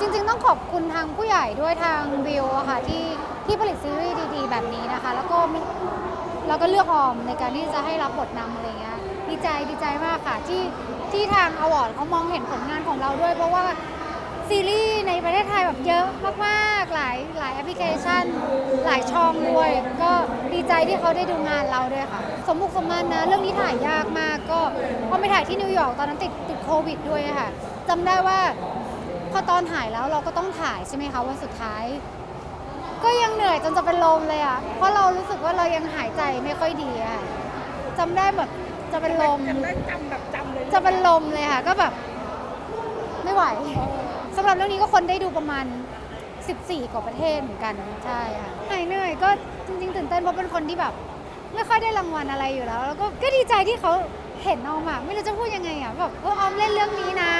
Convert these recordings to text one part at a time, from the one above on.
จริงๆ ต้องขอบคุณทางผู้ใหญ่ด้วยทางวิวค่ะที่ที่ผลิตซีรีส์ดีๆ แบบนี้นะคะ แล้วก็แล้วก็เลือกออมในการที่จะให้รับบทนำอะไรเงี้ยดีใจดีใจมากค่ะที่ที่ทางอวอร์ดเขามองเห็นผลงานของเราด้วย เพราะว่าซีรีส์ในประเทศไทยแบบเยอะมากๆ หลายหลายแอปพลิเคชัน หลายช่องด้วย ก็ดีใจที่เขาได้ดูงานเราด้วยค่ะ สมบุกสมบันนะ เรื่องนี้ถ่ายยากมากก็พอไปถ่ายที่นิวยอร์กตอนนั้นติดติดโควิดด้วยค่ะจำได้ว่า อตอนถ่ายแล้วเราก็ต้องถ่ายใช่ไหมคะวันสุดท้าย ก็ยังเหนื่อยจนจะเป็นลมเลยอะเพราะเรารู้สึกว่าเรายังหายใจไม่ค่อยดีอะค่ะจำได้แบบจะเป็นลมจำได้จำแบบจำเลยจะเป็นลมเลยค่ะ ก็แบบ ไม่ไหวสำหรับเรื่องนี้ก็คนได้ดูประมาณ 14 กว่าประเทศเหมือนกันใช่ค่ะหายเหนื่อยก็จริงๆตื่นเต้นเพราะเป็นคนที่แบบ ไม่ค่อยได้รางวัลอะไรอยู่แล้ว แล้วก็ก็ดีใจที่เขาเห็นออมอะไม่รู้จะพูดยังไงอะแบบเออออมเล่นเรื่องนี้นะ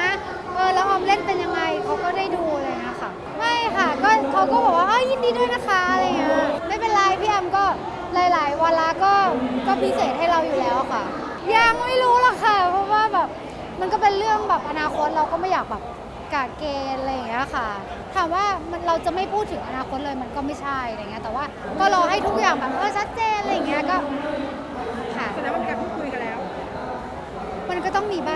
เขาก็บอกว่าเออยินดีด้วยนะคะอะไรเงี้ยไม่เป็นไรพี่แอมก็หลาย ๆ วันละก็ก็พิเศษให้เราอยู่แล้วค่ะ ยังไม่รู้หรอกค่ะ เพราะว่าแบบมันก็เป็นเรื่องแบบอนาคตเราก็ไม่อยากแบบกาเกณฑ์อะไรอย่างเงี้ยค่ะถามว่ามันเราจะไม่พูดถึงอนาคตเลยมันก็ไม่ใช่อะไรเงี้ยแต่ว่าก็รอให้ทุกอย่างแบบเออชัดเจนอะไรอย่างเงี้ยก็ค่ะแสดงว่ามีการพูดคุยกันแล้ว มันก็ต้องมีบ้าง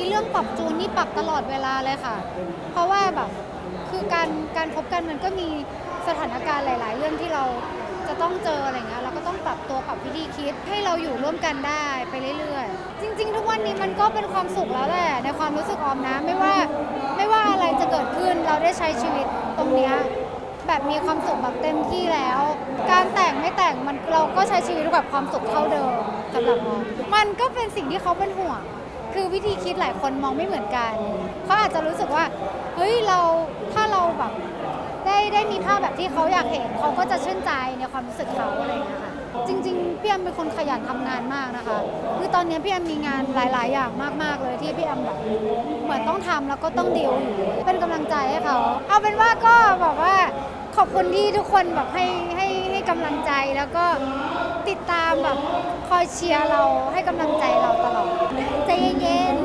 ยเรื่องปรับจูนนี่ปรับตลอดเวลาเลยค่ะ เพราะว่าแบบคือการการคบกันมันก็มีสถานการณ์หลาย ๆ เรื่องที่เราจะต้องเจออะไรเงี้ยเราก็ต้องปรับตัวปรับวิธีคิดให้เราอยู่ร่วมกันได้ไปเรื่อยๆ จริง ๆ ทุกวันนี้มันก็เป็นความสุขแล้วแหละในความรู้สึกออมนะไม่ว่าไม่ว่าอะไรจะเกิดขึ้นเราได้ใช้ชีวิตตรงเนี้ยแบบมีความสุขแบบเต็มที่แล้ว การแต่งไม่แต่งมันเราก็ใช้ชีวิตแบบความสุขเท่าเดิมสำหรับออมมันก็เป็นสิ่งที่เขาเป็นห่วง คือวิธีคิดหลายคนมองไม่เหมือนกันเขาอาจจะรู้สึกว่าเฮ้ยเราถ้าเราแบบได้ได้มีภาพแบบที่เขาอยากเห็นเขาก็จะชื่นใจในความรู้สึกเขาอะไรอย่างเงี้ยค่ะจริง ๆ พี่แอมเป็นคนขยันทำงานมากนะคะคือตอนนี้พี่แอมมีงานหลาย ๆ อย่างมากๆเลยที่พี่แอมแบบเหมือนต้องทำแล้วก็ต้องดีลอยู่เป็นกำลังใจให้เขาเอาเป็นว่าก็แบบว่าขอบคุณที่ทุกคนแบบให้ให้ให้กำลังใจแล้วก็ ติดตามแบบคอยเชียร์เราให้กำลังใจเราตลอดใจเย็น